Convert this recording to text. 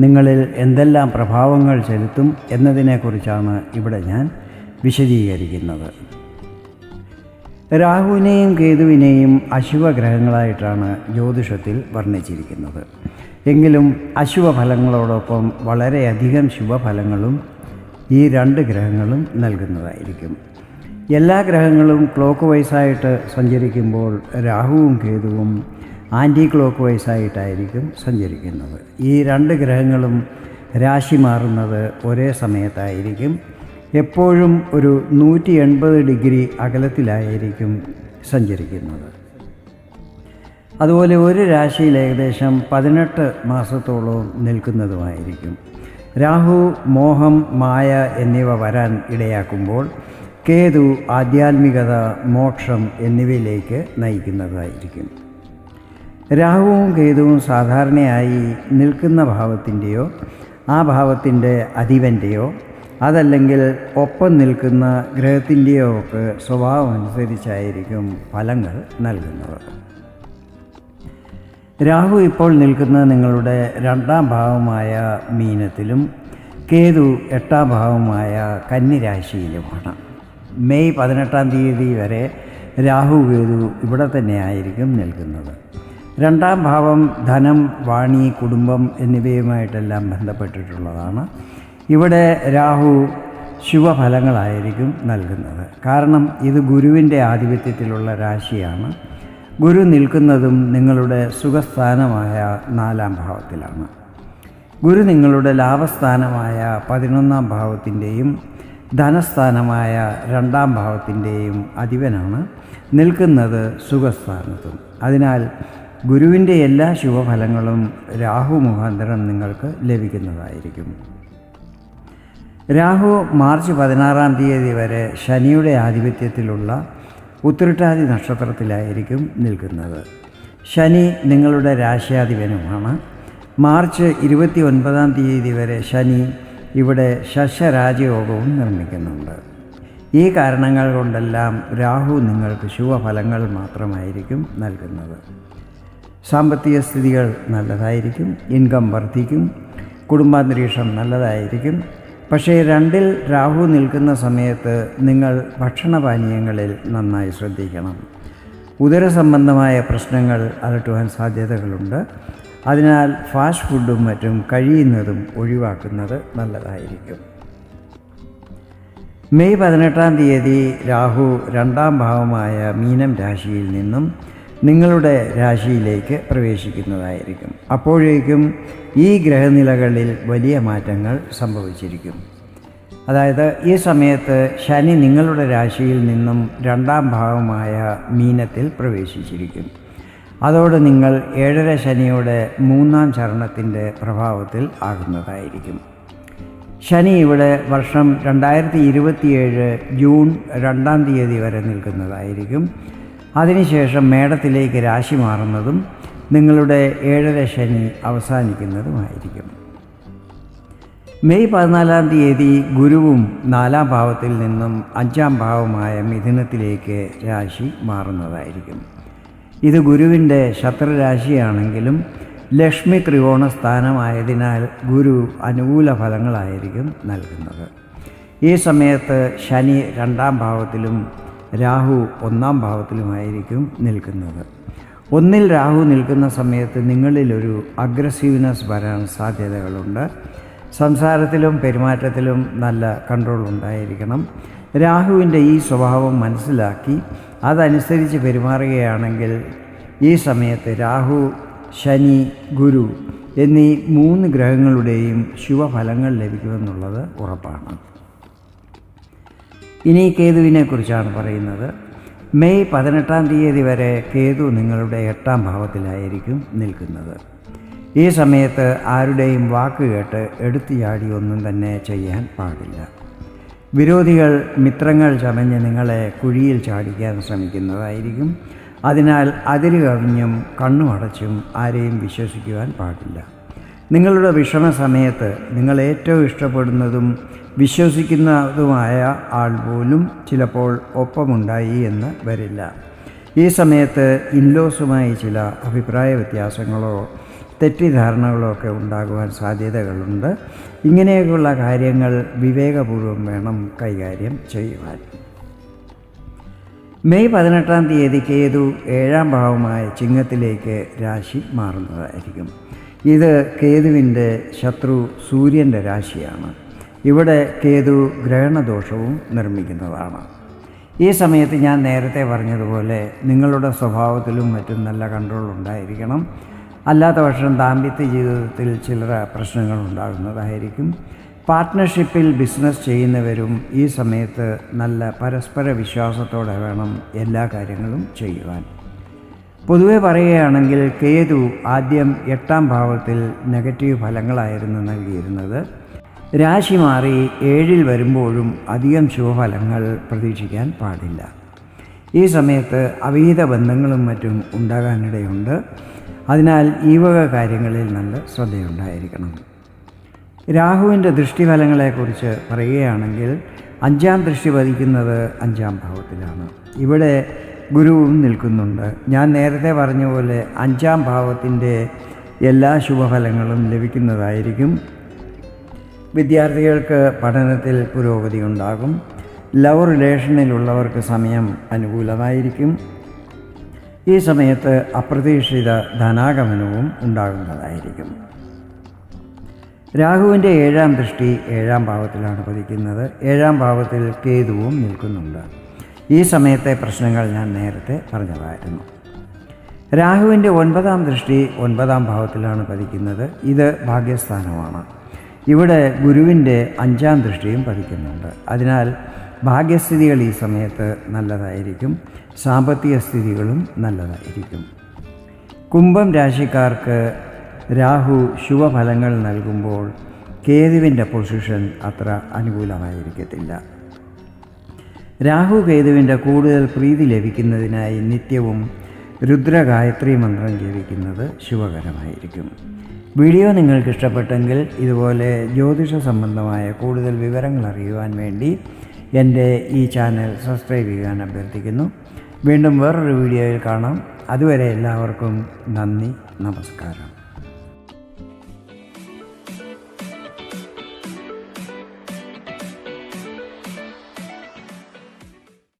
നിങ്ങളിൽ എന്തെല്ലാം പ്രഭാവങ്ങൾ ചെലുത്തും എന്നതിനെക്കുറിച്ചാണ് ഇവിടെ ഞാൻ വിശദീകരിക്കുന്നത്. രാഹുവിനെയും കേതുവിനെയും അശുഭഗ്രഹങ്ങളായിട്ടാണ് ജ്യോതിഷത്തിൽ വർണിച്ചിരിക്കുന്നത്. എങ്കിലും അശുഭഫലങ്ങളോടൊപ്പം വളരെയധികം ശുഭഫലങ്ങളും ഈ രണ്ട് ഗ്രഹങ്ങളും നൽകുന്നതായിരിക്കും. എല്ലാ ഗ്രഹങ്ങളും ക്ലോക്ക് വൈസായിട്ട് സഞ്ചരിക്കുമ്പോൾ രാഹുവും കേതുവും ആന്റി ക്ലോക്ക് വൈസായിട്ടായിരിക്കും സഞ്ചരിക്കുന്നത്. ഈ രണ്ട് ഗ്രഹങ്ങളും രാശി മാറുന്നത് ഒരേ സമയത്തായിരിക്കും. എപ്പോഴും ഒരു നൂറ്റി എൺപത് ഡിഗ്രി അകലത്തിലായിരിക്കും സഞ്ചരിക്കുന്നത്. അതുപോലെ ഒരു രാശിയിൽ ഏകദേശം പതിനെട്ട് മാസത്തോളം നിൽക്കുന്നതുമായിരിക്കും. രാഹു മോഹം മായ എന്നിവ വരാൻ ഇടയാക്കുമ്പോൾ കേതു ആധ്യാത്മികത മോക്ഷം എന്നിവയിലേക്ക് നയിക്കുന്നതായിരിക്കും. രാഹുവും കേതുവും സാധാരണയായി നിൽക്കുന്ന ഭാവത്തിന്റെയോ ആ ഭാവത്തിന്റെ അധിപന്റെയോ അതല്ലെങ്കിൽ ഒപ്പം നിൽക്കുന്ന ഗ്രഹത്തിന്റെയോ ഒക്കെ സ്വഭാവം അനുസരിച്ചായിരിക്കും ഫലങ്ങൾ നൽകുന്നത്. രാഹു ഇപ്പോൾ നിൽക്കുന്ന നിങ്ങളുടെ രണ്ടാം ഭാവമായ മീനത്തിലും കേതു എട്ടാം ഭാവമായ കന്നിരാശിയിലുമാണ്. മെയ് പതിനെട്ടാം തീയതി വരെ രാഹു കേതു ഇവിടെ തന്നെയായിരിക്കും നിൽക്കുന്നത്. രണ്ടാം ഭാവം ധനം വാണി കുടുംബം എന്നിവയുമായിട്ടെല്ലാം ബന്ധപ്പെട്ടിട്ടുള്ളതാണ്. ഇവിടെ രാഹു ശുഭഫലങ്ങളായിരിക്കും നൽകുന്നത്. കാരണം ഇത് ഗുരുവിന്റെ ആധിപത്യത്തിലുള്ള രാശിയാണ്. ഗുരു നിൽക്കുന്നതും നിങ്ങളുടെ സുഖസ്ഥാനമായ നാലാം ഭാവത്തിലാണ്. ഗുരു നിങ്ങളുടെ ലാഭസ്ഥാനമായ പതിനൊന്നാം ഭാവത്തിന്റെയും ധനസ്ഥാനമായ രണ്ടാം ഭാവത്തിന്റെയും അധിപനാണ്. നിൽക്കുന്നത് സുഖസ്ഥാനത്തും. അതിനാൽ ഗുരുവിന്റെ എല്ലാ ശുഭഫലങ്ങളും രാഹു മുഖാന്തരം നിങ്ങൾക്ക് ലഭിക്കുന്നതായിരിക്കും. രാഹു മാർച്ച് പതിനാറാം തീയതി വരെ ശനിയുടെ ആധിപത്യത്തിലുള്ള ഉത്രട്ടാതി നക്ഷത്രത്തിലായിരിക്കും നിൽക്കുന്നത്. ശനി നിങ്ങളുടെ രാശ്യാധിപനുമാണ്. മാർച്ച് ഇരുപത്തി ഒൻപതാം തീയതി വരെ ശനി ഇവിടെ ശശരാജയോഗവും നിർമ്മിക്കുന്നുണ്ട്. ഈ കാരണങ്ങൾ കൊണ്ടെല്ലാം രാഹു നിങ്ങൾക്ക് ശുഭഫലങ്ങൾ മാത്രമായിരിക്കും നൽകുന്നത്. സാമ്പത്തിക സ്ഥിതികൾ നല്ലതായിരിക്കും ഇൻകം വർദ്ധിക്കും കുടുംബാന്തരീക്ഷം നല്ലതായിരിക്കും. പക്ഷേ രണ്ടിൽ രാഹു നിൽക്കുന്ന സമയത്ത് നിങ്ങൾ ഭക്ഷണപാനീയങ്ങളിൽ നന്നായി ശ്രദ്ധിക്കണം. ഉദരസംബന്ധമായ പ്രശ്നങ്ങൾ അലട്ടുവാൻ സാധ്യതകളുണ്ട്. അതിനാൽ ഫാസ്റ്റ് ഫുഡും മറ്റും കഴിയുന്നതും ഒഴിവാക്കുന്നത് നല്ലതായിരിക്കും. മെയ് പതിനെട്ടാം തീയതി രാഹു രണ്ടാം ഭാവമായ മീനം രാശിയിൽ നിന്നും നിങ്ങളുടെ രാശിയിലേക്ക് പ്രവേശിക്കുന്നതായിരിക്കും. അപ്പോഴേക്കും ഈ ഗ്രഹനിലകളിൽ വലിയ മാറ്റങ്ങൾ സംഭവിച്ചിരിക്കും. അതായത് ഈ സമയത്ത് ശനി നിങ്ങളുടെ രാശിയിൽ നിന്നും രണ്ടാം ഭാവമായ മീനത്തിൽ പ്രവേശിച്ചിരിക്കും. അതോട് നിങ്ങൾ ഏഴര ശനിയുടെ മൂന്നാം ചരണത്തിന്റെ പ്രഭാവത്തിൽ ആകുന്നതായിരിക്കും. ശനി ഇവിടെ വർഷം രണ്ടായിരത്തി ഇരുപത്തിയേഴ് ജൂൺ രണ്ടാം തീയതി വരെ നിൽക്കുന്നതായിരിക്കും. അതിനുശേഷം മേടത്തിലേക്ക് രാശി മാറുന്നതും നിങ്ങളുടെ ഏഴര ശനി അവസാനിക്കുന്നതുമായിരിക്കും. മെയ് പതിനാലാം തീയതി ഗുരുവും നാലാം ഭാവത്തിൽ നിന്നും അഞ്ചാം ഭാവമായ മിഥുനത്തിലേക്ക് രാശി മാറുന്നതായിരിക്കും. ഇത് ഗുരുവിന്റെ ശത്രുരാശിയാണെങ്കിലും ലക്ഷ്മി ത്രികോണ സ്ഥാനമായതിനാൽ ഗുരു അനുകൂല ഫലങ്ങളായിരിക്കും നൽകുന്നത്. ഈ സമയത്ത് ശനി രണ്ടാം ഭാവത്തിലും രാഹു ഒന്നാം ഭാവത്തിലുമായിരിക്കും നിൽക്കുന്നത്. ഒന്നിൽ രാഹു നിൽക്കുന്ന സമയത്ത് നിങ്ങളിലൊരു അഗ്രസീവ്നെസ് വരാൻ സാധ്യതകളുണ്ട്. സംസാരത്തിലും പെരുമാറ്റത്തിലും നല്ല കൺട്രോൾ ഉണ്ടായിരിക്കണം. രാഹുവിന്റെ ഈ സ്വഭാവം മനസ്സിലാക്കി അതനുസരിച്ച് പെരുമാറുകയാണെങ്കിൽ ഈ സമയത്ത് രാഹു ശനി ഗുരു എന്നീ മൂന്ന് ഗ്രഹങ്ങളുടെയും ശുഭഫലങ്ങൾ ലഭിക്കുമെന്നുള്ളത് ഉറപ്പാണ്. ഇനി കേതുവിനെ കുറിച്ചാണ് പറയുന്നത്. മെയ് പതിനെട്ടാം തീയതി വരെ കേതു നിങ്ങളുടെ എട്ടാം ഭാവത്തിലായിരിക്കും നിൽക്കുന്നത്. ഈ സമയത്ത് ആരുടെയും വാക്ക് കേട്ട് എടുത്തു ചാടി ഒന്നും തന്നെ ചെയ്യാൻ പാടില്ല. വിരോധികൾ മിത്രങ്ങൾ ചമഞ്ഞ് നിങ്ങളെ കുഴിയിൽ ചാടിക്കാൻ ശ്രമിക്കുന്നതായിരിക്കും. അതിനാൽ അതിര് കവിഞ്ഞും കണ്ണുമടച്ചും ആരെയും വിശ്വസിക്കുവാൻ പാടില്ല. നിങ്ങളുടെ വിഷമ സമയത്ത് നിങ്ങൾ ഏറ്റവും ഇഷ്ടപ്പെടുന്നതും വിശ്വസിക്കുന്നതുമായ ആൾ പോലും ചിലപ്പോൾ ഒപ്പമുണ്ടായി എന്ന് വരില്ല. ഈ സമയത്ത് ഇൻലോസുമായി ചില അഭിപ്രായ വ്യത്യാസങ്ങളോ തെറ്റിദ്ധാരണകളോ ഒക്കെ ഉണ്ടാകുവാൻ സാധ്യതകളുണ്ട്. ഇങ്ങനെയൊക്കെയുള്ള കാര്യങ്ങൾ വിവേകപൂർവം വേണം കൈകാര്യം ചെയ്യുവാൻ. മെയ് പതിനെട്ടാം തീയതി കേതു ഏഴാം ഭാവമായ ചിങ്ങത്തിലേക്ക് രാശി മാറുന്നതായിരിക്കും. ഇത് കേതുവിന്റെ ശത്രു സൂര്യന്റെ രാശിയാണ്. ഇവിടെ കേതു ഗ്രഹണദോഷവും നിർമ്മിക്കുന്നതാണ്. ഈ സമയത്ത് ഞാൻ നേരത്തെ പറഞ്ഞതുപോലെ നിങ്ങളുടെ സ്വഭാവത്തിലും മറ്റും നല്ല കൺട്രോൾ ഉണ്ടായിരിക്കണം. അല്ലാത്ത പക്ഷം ദാമ്പത്യ ജീവിതത്തിൽ ചില പ്രശ്നങ്ങൾ ഉണ്ടാകുന്നതായിരിക്കും. പാർട്ട്ണർഷിപ്പിൽ ബിസിനസ് ചെയ്യുന്നവരും ഈ സമയത്ത് നല്ല പരസ്പര വിശ്വാസത്തോടെ വേണം എല്ലാ കാര്യങ്ങളും ചെയ്യുവാൻ. പൊതുവെ പറയുകയാണെങ്കിൽ കേതു ആദ്യം എട്ടാം ഭാവത്തിൽ നെഗറ്റീവ് ഫലങ്ങളായിരുന്നു നൽകിയിരുന്നത്. രാശി മാറി ഏഴിൽ വരുമ്പോഴും അധികം ശുഭഫലങ്ങൾ പ്രതീക്ഷിക്കാൻ പാടില്ല. ഈ സമയത്ത് അവിഹിത ബന്ധങ്ങളും മറ്റും ഉണ്ടാകാനിടയുണ്ട്. അതിനാൽ ഈ വക കാര്യങ്ങളിൽ നല്ല ശ്രദ്ധയുണ്ടായിരിക്കണം. രാഹുവിന്റെ ദൃഷ്ടിഫലങ്ങളെക്കുറിച്ച് പറയുകയാണെങ്കിൽ അഞ്ചാം ദൃഷ്ടി പതിക്കുന്നത് അഞ്ചാം ഭാവത്തിലാണ്. ഇവിടെ ഗുരുവും നിൽക്കുന്നുണ്ട്. ഞാൻ നേരത്തെ പറഞ്ഞ പോലെ അഞ്ചാം ഭാവത്തിന്റെ എല്ലാ ശുഭഫലങ്ങളും ലഭിക്കുന്നതായിരിക്കും. വിദ്യാർത്ഥികൾക്ക് പഠനത്തിൽ പുരോഗതി ഉണ്ടാകും. ലവ് റിലേഷനിലുള്ളവർക്ക് സമയം അനുകൂലമായിരിക്കും. ഈ സമയത്ത് അപ്രതീക്ഷിത ധനാഗമനവും ഉണ്ടാകുന്നതായിരിക്കും. രാഹുവിന്റെ ഏഴാം ദൃഷ്ടി ഏഴാം ഭാവത്തിലാണ് പതിക്കുന്നത്. ഏഴാം ഭാവത്തിൽ കേതുവും നിൽക്കുന്നുണ്ട്. ഈ സമയത്തെ പ്രശ്നങ്ങൾ ഞാൻ നേരത്തെ പറഞ്ഞതായിരുന്നു. രാഹുവിന്റെ ഒൻപതാം ദൃഷ്ടി ഒൻപതാം ഭാവത്തിലാണ് പതിക്കുന്നത്. ഇത് ഭാഗ്യസ്ഥാനമാണ്. ഇവിടെ ഗുരുവിന്റെ അഞ്ചാം ദൃഷ്ടിയും പതിക്കുന്നുണ്ട്. അതിനാൽ ഭാഗ്യസ്ഥിതികൾ ഈ സമയത്ത് നല്ലതായിരിക്കും. സാമ്പത്തിക സ്ഥിതികളും നല്ലതായിരിക്കും. കുംഭം രാശിക്കാർക്ക് രാഹു ശുഭഫലങ്ങൾ നൽകുമ്പോൾ കേതുവിന്റെ പൊസിഷൻ അത്ര അനുകൂലമായിരിക്കത്തില്ല. രാഹു കേതുവിന്റെ കൂടുതൽ പ്രീതി ലഭിക്കുന്നതിനായി നിത്യവും രുദ്രഗായത്രി മന്ത്രം ജപിക്കുന്നത് ശുഭകരമായിരിക്കും. വീഡിയോ നിങ്ങൾക്ക് ഇഷ്ടപ്പെട്ടെങ്കിൽ ഇതുപോലെ ജ്യോതിഷ സംബന്ധമായ കൂടുതൽ വിവരങ്ങൾ അറിയുവാൻ വേണ്ടി എന്റെ ഈ ചാനൽ സബ്സ്ക്രൈബ് ചെയ്യാൻ അഭ്യർത്ഥിക്കുന്നു. വീണ്ടും വേറൊരു വീഡിയോയിൽ കാണാം. അതുവരെ എല്ലാവർക്കും നന്ദി നമസ്കാരം.